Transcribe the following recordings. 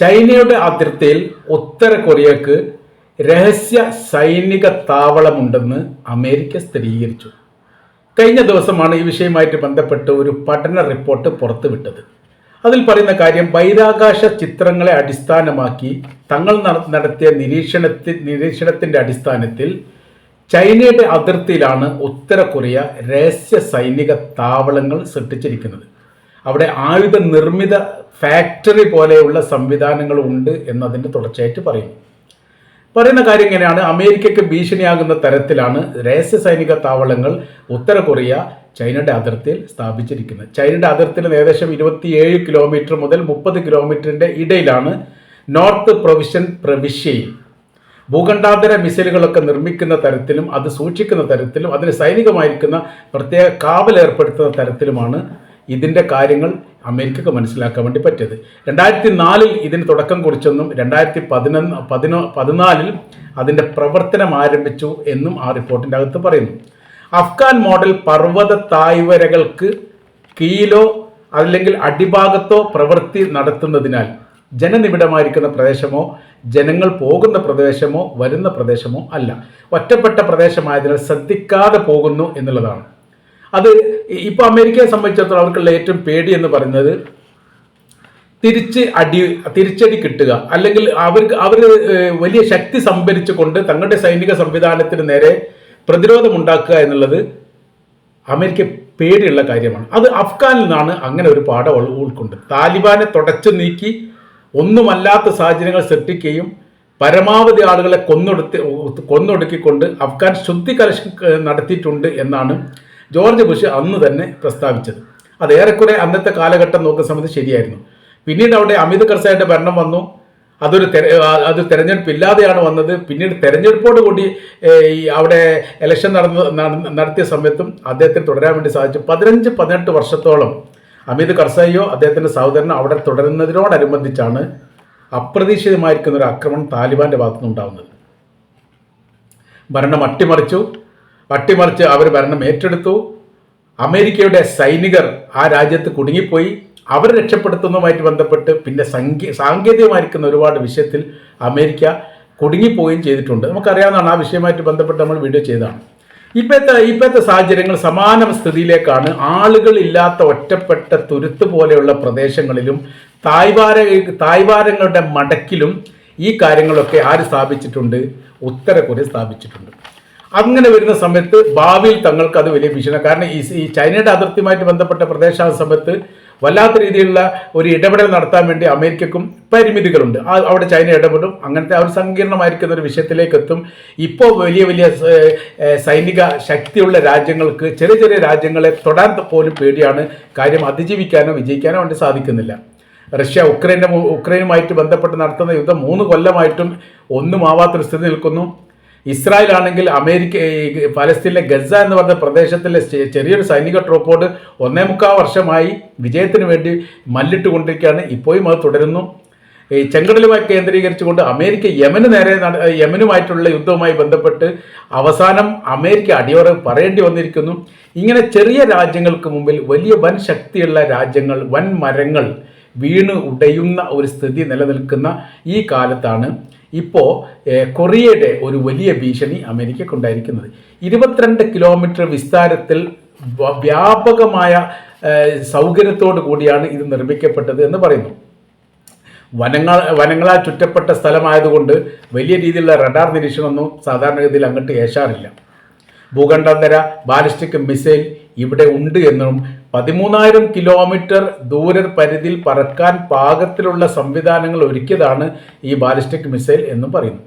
ചൈനയുടെ അതിർത്തിയിൽ ഉത്തര കൊറിയക്ക് രഹസ്യ സൈനിക താവളമുണ്ടെന്ന് അമേരിക്ക സ്ഥിരീകരിച്ചു. കഴിഞ്ഞ ദിവസമാണ് ഈ വിഷയമായിട്ട് ബന്ധപ്പെട്ട് ഒരു പഠന റിപ്പോർട്ട് പുറത്തുവിട്ടത്. അതിൽ പറയുന്ന കാര്യം ബഹിരാകാശ ചിത്രങ്ങളെ അടിസ്ഥാനമാക്കി തങ്ങൾ നട- നടത്തിയ നിരീക്ഷണത്തിൽ നിരീക്ഷണത്തിന്റെ അടിസ്ഥാനത്തിൽ ചൈനയുടെ അതിർത്തിയിലാണ് ഉത്തര കൊറിയ രഹസ്യ സൈനിക താവളങ്ങൾ സൃഷ്ടിച്ചിരിക്കുന്നത്. അവിടെ ആയുധ നിർമ്മിത ഫാക്ടറി പോലെയുള്ള സംവിധാനങ്ങൾ ഉണ്ട് എന്നതിന്റെ തുടർച്ചയായിട്ട് പറയുന്നു പറയുന്ന കാര്യം ഇങ്ങനെയാണ്. അമേരിക്കയ്ക്ക് ഭീഷണിയാകുന്ന തരത്തിലാണ് രഹസ്യ സൈനിക താവളങ്ങൾ ഉത്തര കൊറിയ ചൈനയുടെ അതിർത്തിയിൽ സ്ഥാപിച്ചിരിക്കുന്നത്. ചൈനയുടെ അതിർത്തിയിൽ ഏകദേശം ഇരുപത്തിയേഴ് കിലോമീറ്റർ മുതൽ മുപ്പത് കിലോമീറ്ററിന്റെ ഇടയിലാണ് നോർത്ത് പ്രൊവിഷൻ പ്രവിശ്യയിൽ ഭൂഖണ്ഡാന്തര മിസൈലുകളൊക്കെ നിർമ്മിക്കുന്ന തരത്തിലും അത് സൂക്ഷിക്കുന്ന തരത്തിലും അതിന് സൈനികമായിരിക്കുന്ന പ്രത്യേക കാവൽ ഏർപ്പെടുത്തുന്ന തരത്തിലുമാണ് ഇതിന്റെ കാര്യങ്ങൾ അമേരിക്കക്ക് മനസ്സിലാക്കാൻ വേണ്ടി പറ്റിയത്. രണ്ടായിരത്തി നാലിൽ ഇതിന് തുടക്കം കുറിച്ചെന്നും രണ്ടായിരത്തി പതിനൊന്ന് പതിനോ പതിനാലിൽ അതിന്റെ പ്രവർത്തനം ആരംഭിച്ചു എന്നും ആ റിപ്പോർട്ടിന്റെ അകത്ത് പറയുന്നു. അഫ്ഗാൻ മോഡൽ പർവത തായ്വരകൾക്ക് കീഴിലോ അല്ലെങ്കിൽ അടിഭാഗത്തോ പ്രവൃത്തി നടത്തുന്നതിനാൽ ജനനിബിഡമായിരിക്കുന്ന പ്രദേശമോ ജനങ്ങൾ പോകുന്ന പ്രദേശമോ വരുന്ന പ്രദേശമോ അല്ല. ഒറ്റപ്പെട്ട പ്രദേശമായതിനാൽ ശ്രദ്ധിക്കാതെ പോകുന്നു എന്നുള്ളതാണ്. അത് ഇപ്പോൾ അമേരിക്കയെ സംബന്ധിച്ചിടത്തോളം അവർക്കുള്ള ഏറ്റവും പേടി എന്ന് പറയുന്നത് തിരിച്ച് അടി തിരിച്ചടി കിട്ടുക. അല്ലെങ്കിൽ അവർക്ക് അവർ വലിയ ശക്തി സംഭരിച്ചുകൊണ്ട് തങ്ങളുടെ സൈനിക സംവിധാനത്തിന് നേരെ പ്രതിരോധമുണ്ടാക്കുക എന്നുള്ളത് അമേരിക്ക പേടിയുള്ള കാര്യമാണ്. അത് അഫ്ഗാനിൽ നിന്നാണ് അങ്ങനെ ഒരു പാഠം ഉൾക്കൊണ്ട്. താലിബാനെ തുടച്ചു നീക്കി ഒന്നുമല്ലാത്ത സാഹചര്യങ്ങൾ സൃഷ്ടിക്കുകയും പരമാവധി ആളുകളെ കൊന്നൊടുത്ത് കൊന്നൊടുക്കിക്കൊണ്ട് അഫ്ഗാൻ ശുദ്ധി കലശം നടത്തിയിട്ടുണ്ട് എന്നാണ് ജോർജ് ബുഷ് അന്ന് തന്നെ പ്രസ്താവിച്ചത്. അത് ഏറെക്കുറെ അന്നത്തെ കാലഘട്ടം നോക്കുന്ന സമയത്ത് ശരിയായിരുന്നു. പിന്നീട് അവിടെ അമിത് കർസായുടെ ഭരണം വന്നു. അതൊരു തെര അത് തെരഞ്ഞെടുപ്പ് ഇല്ലാതെയാണ് വന്നത്. പിന്നീട് തെരഞ്ഞെടുപ്പോട് കൂടി ഈ അവിടെ ഇലക്ഷൻ നടന്ന നട- നടത്തിയ സമയത്തും അദ്ദേഹത്തിന് തുടരാൻ വേണ്ടി സാധിച്ചു. പതിനഞ്ച് പതിനെട്ട് വർഷത്തോളം അമിത് കർസായിയോ അദ്ദേഹത്തിന്റെ സഹോദരനോ അവിടെ തുടരുന്നതിനോടനുബന്ധിച്ചാണ് അപ്രതീക്ഷിതമായിരിക്കുന്ന ഒരു ആക്രമണം താലിബാന്റെ ഭാഗത്തുനിന്ന് ഉണ്ടാവുന്നത് ഭരണം അട്ടിമറിച്ചു. അട്ടിമറിച്ച് അവർ ഭരണം ഏറ്റെടുത്തു. അമേരിക്കയുടെ സൈനികർ ആ രാജ്യത്ത് കുടുങ്ങിപ്പോയി. അവർ രക്ഷപ്പെടുത്തുന്നതുമായിട്ട് ബന്ധപ്പെട്ട് പിന്നെ സംഖ്യ സാങ്കേതികമായിരിക്കുന്ന ഒരുപാട് വിഷയത്തിൽ അമേരിക്ക കുടുങ്ങിപ്പോവുകയും ചെയ്തിട്ടുണ്ട്. നമുക്കറിയാവുന്നതാണ് ആ വിഷയമായിട്ട് ബന്ധപ്പെട്ട് നമ്മൾ വീഡിയോ ചെയ്തതാണ്. ഇപ്പോഴത്തെ ഇപ്പോഴത്തെ സാഹചര്യങ്ങൾ സമാന സ്ഥിതിയിലേക്കാണ് ആളുകളില്ലാത്ത ഒറ്റപ്പെട്ട തുരുത്ത് പോലെയുള്ള പ്രദേശങ്ങളിലും തായ്വാര തായ്വാരങ്ങളുടെ മടക്കിലും ഈ കാര്യങ്ങളൊക്കെ ആര് സ്ഥാപിച്ചിട്ടുണ്ട്? ഉത്തര കൊറിയ സ്ഥാപിച്ചിട്ടുണ്ട്. അങ്ങനെ വരുന്ന സമയത്ത് ഭാവിയിൽ തങ്ങൾക്ക് അത് വലിയ ഭീഷണി കാരണം ഈ ഈ ചൈനയുടെ അതിർത്തിയുമായിട്ട് ബന്ധപ്പെട്ട പ്രദേശ സമയത്ത് വല്ലാത്ത രീതിയിലുള്ള ഒരു ഇടപെടൽ നടത്താൻ വേണ്ടി അമേരിക്കക്കും പരിമിതികളുണ്ട്. അവിടെ ചൈന ഇടപെടും. അങ്ങനത്തെ ഒരു സങ്കീർണമായിരിക്കുന്ന ഒരു വിഷയത്തിലേക്ക് എത്തും. ഇപ്പോൾ വലിയ വലിയ സൈനിക ശക്തിയുള്ള രാജ്യങ്ങൾക്ക് ചെറിയ ചെറിയ രാജ്യങ്ങളെ തൊടാൻ പോലും പേടിയാണ്. കാര്യം അതിജീവിക്കാനോ വിജയിക്കാനോ വേണ്ടി സാധിക്കുന്നില്ല. റഷ്യ ഉക്രൈന്റെ ഉക്രൈനുമായിട്ട് ബന്ധപ്പെട്ട് നടത്തുന്ന യുദ്ധം മൂന്ന് കൊല്ലമായിട്ടും ഒന്നും ആവാത്തൊരു സ്ഥിതി നിൽക്കുന്നു. ഇസ്രായേൽ ആണെങ്കിൽ അമേരിക്ക പലസ്തീനിലെ ഗസ എന്ന് പറഞ്ഞ പ്രദേശത്തിലെ ചെറിയൊരു സൈനിക ട്രോപ്പോട് ഒന്നേ മുക്കാൽ വർഷമായി വിജയത്തിന് വേണ്ടി മല്ലിട്ട് കൊണ്ടിരിക്കുകയാണ് ഇപ്പോഴും അത് തുടരുന്നു. ഈ ചെങ്കടലുമായി കേന്ദ്രീകരിച്ചുകൊണ്ട് അമേരിക്ക യമന് നേരെ യമനുമായിട്ടുള്ള യുദ്ധവുമായി ബന്ധപ്പെട്ട് അവസാനം അമേരിക്ക അടിയോറെ പറയേണ്ടി വന്നിരിക്കുന്നു. ഇങ്ങനെ ചെറിയ രാജ്യങ്ങൾക്ക് മുമ്പിൽ വലിയ വൻ ശക്തിയുള്ള രാജ്യങ്ങൾ വൻ മരങ്ങൾ വീണ് ഉടയുന്ന ഒരു സ്ഥിതി നിലനിൽക്കുന്ന ഈ കാലത്താണ് ഇപ്പോൾ കൊറിയയുടെ ഒരു വലിയ ഭീഷണി അമേരിക്കക്കുണ്ടായിരിക്കുന്നത് ഇരുപത്തിരണ്ട് കിലോമീറ്റർ വിസ്താരത്തിൽ വ്യാപകമായ സൗകര്യത്തോടു കൂടിയാണ് ഇത് നിർമ്മിക്കപ്പെട്ടത് എന്ന് പറയുന്നു. വനങ്ങൾ വനങ്ങളാൽ ചുറ്റപ്പെട്ട സ്ഥലമായതുകൊണ്ട് വലിയ രീതിയിലുള്ള റഡാർ നിരീക്ഷണമൊന്നും സാധാരണഗതിയിൽ അങ്ങോട്ട് ഏശാറില്ല. ഭൂഖണ്ഡാന്തര ബാലിസ്റ്റിക് മിസൈൽ ഇവിടെ ഉണ്ട് എന്നും പതിമൂന്നായിരം കിലോമീറ്റർ ദൂര പരിധിയിൽ പറക്കാൻ പാകത്തിലുള്ള സംവിധാനങ്ങൾ ഒരുക്കിയതാണ് ഈ ബാലിസ്റ്റിക് മിസൈൽ എന്നും പറയുന്നു.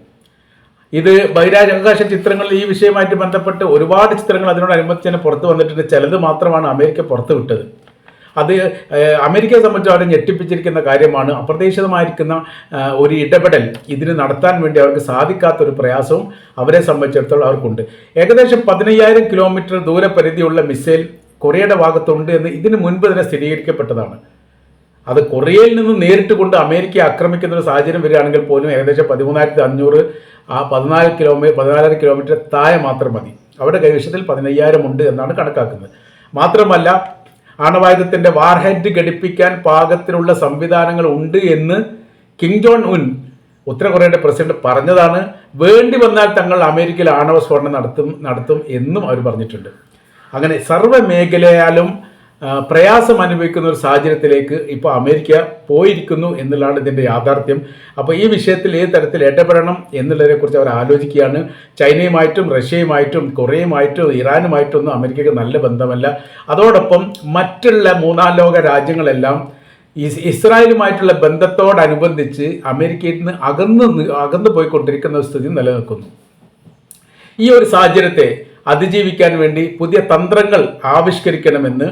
ഇത് ബഹിരാകാശ ചിത്രങ്ങളിൽ ഈ വിഷയമായിട്ട് ബന്ധപ്പെട്ട് ഒരുപാട് ചിത്രങ്ങൾ അതിനോടനുബന്ധിച്ച് തന്നെ പുറത്തു വന്നിട്ടുണ്ട്. ചിലത് മാത്രമാണ് അമേരിക്ക പുറത്തു വിട്ടത് അത് അമേരിക്കയെ സംബന്ധിച്ച് അവരെ ഞെട്ടിപ്പിച്ചിരിക്കുന്ന കാര്യമാണ്. അപ്രതീക്ഷിതമായിരിക്കുന്ന ഒരു ഇടപെടൽ ഇതിന് നടത്താൻ വേണ്ടി അവർക്ക് സാധിക്കാത്ത ഒരു പ്രയാസവും അവരെ സംബന്ധിച്ചിടത്തോളം അവർക്കുണ്ട്. ഏകദേശം പതിനയ്യായിരം കിലോമീറ്റർ ദൂരപരിധിയുള്ള മിസൈൽ കൊറിയയുടെ ഭാഗത്തുണ്ട് എന്ന് ഇതിന് മുൻപ് തന്നെ സ്ഥിരീകരിക്കപ്പെട്ടതാണ്. അത് കൊറിയയിൽ നിന്ന് നേരിട്ട് കൊണ്ട് അമേരിക്കയെ ആക്രമിക്കുന്ന ഒരു സാഹചര്യം വരികയാണെങ്കിൽ പോലും ഏകദേശം പതിമൂന്നായിരത്തി അഞ്ഞൂറ് ആ പതിനാല് കിലോമീറ്റർ പതിനാലര കിലോമീറ്റർ താഴെ മാത്രം മതി. അവിടെ കൈവശത്തിൽ പതിനയ്യായിരം ഉണ്ട് എന്നാണ് കണക്കാക്കുന്നത്. മാത്രമല്ല ആണവായുധത്തിന്റെ വാർഹെഡ് ഘടിപ്പിക്കാൻ പാകത്തിലുള്ള സംവിധാനങ്ങൾ ഉണ്ട് എന്ന് കിങ് ജോൺ ഉൻ ഉത്തര കൊറിയയുടെ പ്രസിഡന്റ് പറഞ്ഞതാണ്. വേണ്ടി വന്നാൽ തങ്ങൾ അമേരിക്കയിൽ ആണവ സ്ഫോടനം നടത്തും നടത്തും എന്നും അവർ പറഞ്ഞിട്ടുണ്ട്. അങ്ങനെ സർവ മേഖലയാലും പ്രയാസം അനുഭവിക്കുന്ന ഒരു സാഹചര്യത്തിലേക്ക് ഇപ്പോൾ അമേരിക്ക പോയിരിക്കുന്നു എന്നുള്ളതാണ് ഇതിന്റെ യാഥാർത്ഥ്യം. അപ്പോൾ ഈ വിഷയത്തിൽ ഏത് തരത്തിൽ ഇടപെടണം എന്നുള്ളതിനെക്കുറിച്ച് അവർ ആലോചിക്കുകയാണ്. ചൈനയുമായിട്ടും റഷ്യയുമായിട്ടും കൊറിയയുമായിട്ടും ഇറാനുമായിട്ടും ഒന്നും അമേരിക്കയ്ക്ക് നല്ല ബന്ധമല്ല. അതോടൊപ്പം മറ്റുള്ള മൂന്നാം ലോക രാജ്യങ്ങളെല്ലാം ഇസ് ഇസ്രായേലുമായിട്ടുള്ള ബന്ധത്തോടനുബന്ധിച്ച് അമേരിക്കയിൽ നിന്ന് അകന്ന് അകന്നു പോയിക്കൊണ്ടിരിക്കുന്ന ഒരു സ്ഥിതി നിലനിൽക്കുന്നു. ഈ ഒരു സാഹചര്യത്തെ അതിജീവിക്കാൻ വേണ്ടി പുതിയ തന്ത്രങ്ങൾ ആവിഷ്കരിക്കണമെന്ന്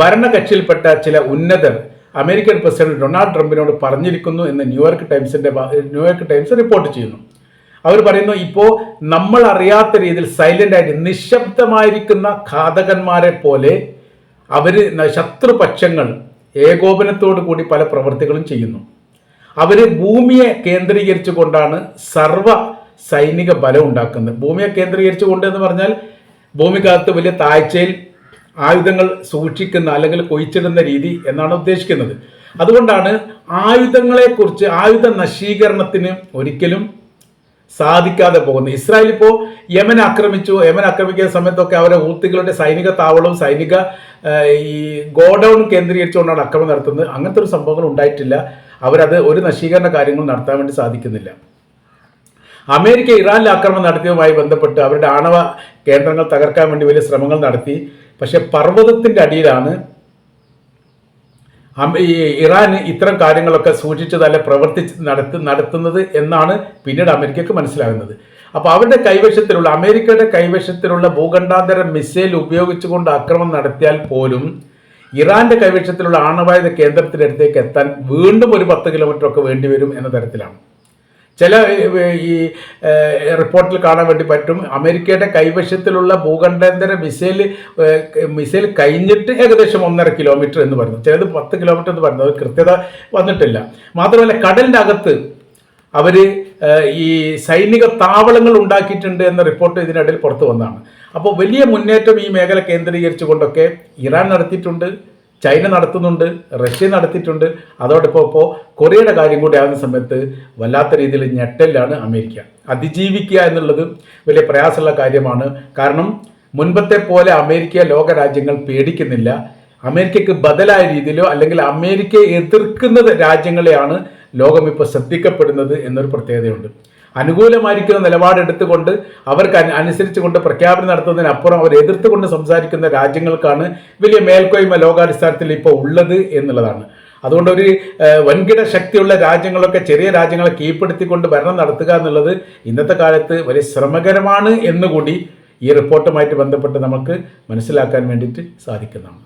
ഭരണകക്ഷിയിൽപ്പെട്ട ചില ഉന്നതർ അമേരിക്കൻ പ്രസിഡന്റ് ഡൊണാൾഡ് ട്രംപിനോട് പറഞ്ഞിരിക്കുന്നു എന്ന് ന്യൂയോർക്ക് ടൈംസിന്റെ ന്യൂയോർക്ക് ടൈംസ് റിപ്പോർട്ട് ചെയ്യുന്നു. അവർ പറയുന്നു ഇപ്പോൾ നമ്മൾ അറിയാത്ത രീതിയിൽ സൈലന്റ് ആയിട്ട് നിശബ്ദമായിരിക്കുന്ന ഘാതകന്മാരെ പോലെ അവർ ശത്രുപക്ഷങ്ങൾ ഏകോപനത്തോടു കൂടി പല പ്രവൃത്തികളും ചെയ്യുന്നു. അവർ ഭൂമിയെ കേന്ദ്രീകരിച്ചു കൊണ്ടാണ് സർവ സൈനിക ബലം ഉണ്ടാക്കുന്നത്. ഭൂമിയെ കേന്ദ്രീകരിച്ചു കൊണ്ട് എന്ന് പറഞ്ഞാൽ ഭൂമിക്കകത്ത് വലിയ താഴ്ചയിൽ ആയുധങ്ങൾ സൂക്ഷിക്കുന്ന അല്ലെങ്കിൽ കൊയ്ച്ചിടുന്ന രീതി എന്നാണ് ഉദ്ദേശിക്കുന്നത്. അതുകൊണ്ടാണ് ആയുധങ്ങളെക്കുറിച്ച് ആയുധ നശീകരണത്തിന് ഒരിക്കലും സാധിക്കാതെ പോകുന്നു ഇസ്രായേൽ ഇപ്പോൾ യമൻ ആക്രമിച്ചു. യമൻ ആക്രമിക്കുന്ന സമയത്തൊക്കെ അവരെ ഊത്തികളുടെ സൈനിക താവളവും സൈനിക ഈ ഗോഡൌൺ കേന്ദ്രീകരിച്ചുകൊണ്ടാണ് ആക്രമണം നടത്തുന്നത്. അങ്ങനത്തെ ഒരു സംഭവങ്ങൾ ഉണ്ടായിട്ടില്ല. അവരത് ഒരു നശീകരണ കാര്യങ്ങൾ നടത്താൻ വേണ്ടി സാധിക്കുന്നില്ല. അമേരിക്ക ഇറാനിൽ ആക്രമണം നടത്തിയതുമായി ബന്ധപ്പെട്ട് അവരുടെ ആണവ കേന്ദ്രങ്ങൾ തകർക്കാൻ വേണ്ടി വലിയ ശ്രമങ്ങൾ നടത്തി. പക്ഷെ പർവതത്തിന്റെ അടിയിലാണ് ഇറാൻ ഇത്തരം കാര്യങ്ങളൊക്കെ സൂക്ഷിച്ചതല്ല പ്രവർത്തിച്ച് നടത്തി നടത്തുന്നത് എന്നാണ് പിന്നീട് അമേരിക്കക്ക് മനസ്സിലാകുന്നത്. അപ്പോൾ അവരുടെ കൈവശത്തിലുള്ള അമേരിക്കയുടെ കൈവശത്തിലുള്ള ഭൂഖണ്ഡാന്തര മിസൈൽ ഉപയോഗിച്ചുകൊണ്ട് ആക്രമണം നടത്തിയാൽ പോലും ഇറാന്റെ കൈവശത്തിലുള്ള ആണവായുധ കേന്ദ്രത്തിനടുത്തേക്ക് എത്താൻ വീണ്ടും ഒരു പത്ത് കിലോമീറ്റർ ഒക്കെ വേണ്ടിവരും എന്ന തരത്തിലാണ്. ചില ഈ റിപ്പോർട്ടിൽ കാണാൻ വേണ്ടി പറ്റും. അമേരിക്കയുടെ കൈവശത്തിലുള്ള ഭൂഖണ്ഡാന്തര മിസൈൽ മിസൈൽ കഴിഞ്ഞിട്ട് ഏകദേശം ഒന്നര കിലോമീറ്റർ എന്ന് പറയുന്നു. ചിലത് പത്ത് കിലോമീറ്റർ എന്ന് പറയുന്നത് അത് കൃത്യത വന്നിട്ടില്ല. മാത്രമല്ല കടലിന്റെ അകത്ത് അവർ ഈ സൈനിക താവളങ്ങൾ ഉണ്ടാക്കിയിട്ടുണ്ട് എന്ന റിപ്പോർട്ട് ഇതിനിടയിൽ പുറത്തു വന്നതാണ്. അപ്പോൾ വലിയ മുന്നേറ്റം ഈ മേഖല കേന്ദ്രീകരിച്ചുകൊണ്ടൊക്കെ ഇറാൻ നടത്തിയിട്ടുണ്ട്. ചൈന നടത്തുന്നുണ്ട് റഷ്യ നടത്തിയിട്ടുണ്ട്. അതോടൊപ്പം ഇപ്പോൾ കൊറിയയുടെ കാര്യം കൂടി ആകുന്ന സമയത്ത് വല്ലാത്ത രീതിയിൽ ഞെട്ടലിലാണ് അമേരിക്ക. അതിജീവിക്കുക എന്നുള്ളത് വലിയ പ്രയാസമുള്ള കാര്യമാണ്. കാരണം മുൻപത്തെ പോലെ അമേരിക്ക ലോക രാജ്യങ്ങൾ പേടിക്കുന്നില്ല. അമേരിക്കയ്ക്ക് ബദലായ രീതിയിലോ അല്ലെങ്കിൽ അമേരിക്കയെ എതിർക്കുന്ന രാജ്യങ്ങളെയാണ് ലോകം ഇപ്പോൾ ശ്രദ്ധിക്കപ്പെടുന്നത് എന്നൊരു പ്രത്യേകതയുണ്ട്. അനുകൂലമായിരിക്കുന്ന നിലപാടെടുത്തുകൊണ്ട് അവർക്ക് അനുസരിച്ച് കൊണ്ട് പ്രഖ്യാപനം നടത്തുന്നതിനപ്പുറം അവർ എതിർത്തുകൊണ്ട് സംസാരിക്കുന്ന രാജ്യങ്ങൾക്കാണ് വലിയ മേൽക്കോയ്മ ലോകാടിസ്ഥാനത്തിൽ ഇപ്പോൾ ഉള്ളത് എന്നുള്ളതാണ്. അതുകൊണ്ട് ഒരു വൻകിട ശക്തിയുള്ള രാജ്യങ്ങളൊക്കെ ചെറിയ രാജ്യങ്ങളെ കീഴ്പ്പെടുത്തിക്കൊണ്ട് ഭരണം നടത്തുക എന്നുള്ളത് ഇന്നത്തെ കാലത്ത് വലിയ ശ്രമകരമാണ് എന്നുകൂടി ഈ റിപ്പോർട്ടുമായിട്ട് ബന്ധപ്പെട്ട് നമുക്ക് മനസ്സിലാക്കാൻ വേണ്ടിയിട്ട് സാധിക്കുന്നതാണ്.